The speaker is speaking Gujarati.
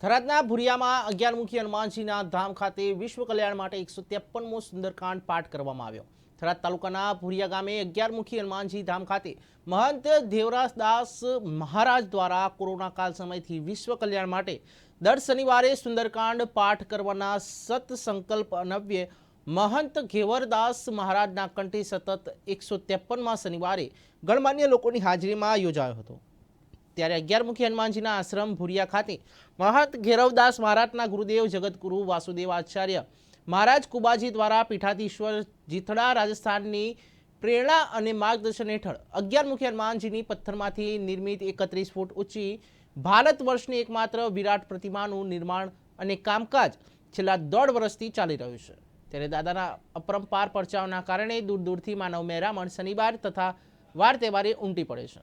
થરાદના ભુરિયામાં અગિયારમુખી હનુમાનજીના ધામ ખાતે વિશ્વ કલ્યાણ માટે એકસો ત્રેપનમો સુંદરકાંડ પાઠ કરવામાં આવ્યો. થરાદ તાલુકાના ભુરિયા ગામે અગિયારમુખી હનુમાનજી ધામ ખાતે મહંત દેવરાજદાસ મહારાજ દ્વારા કોરોના કાળ સમયથી વિશ્વ કલ્યાણ માટે દર શનિવારે સુંદરકાંડ પાઠ કરવાના સત સંકલ્પ અનવ્ય મહંત ઘેવરદાસ મહારાજના કંઠે સતત એકસો ત્રેપનમાં શનિવારે ગણમાન્ય લોકોની હાજરીમાં યોજાયો હતો. ત્યારે અગિયારમુખી હનુમાનજીના આશ્રમ ભુરિયા ખાતે મહંત ઘેરવદાસ મહારાજના ગુરુદેવ જગતગુરુ વાસુદેવ આચાર્ય મહારાજ કુબાજી દ્વારા પીઠાધીશ્વર જીથડા રાજસ્થાનની પ્રેરણા અને માર્ગદર્શન હેઠળ અગિયારમુખી હનુમાનજીની પથ્થરમાંથી નિર્મિત એકત્રીસ ફૂટ ઊંચી ભારત વર્ષની એકમાત્ર વિરાટ પ્રતિમાનું નિર્માણ અને કામકાજ છેલ્લા દોઢ વર્ષથી ચાલી રહ્યું છે. ત્યારે દાદાના અપરંપાર પરચાઓના કારણે દૂર દૂરથી માનવ મહેરામણ શનિવાર તથા વાર તહેવારે ઉમટી પડે છે.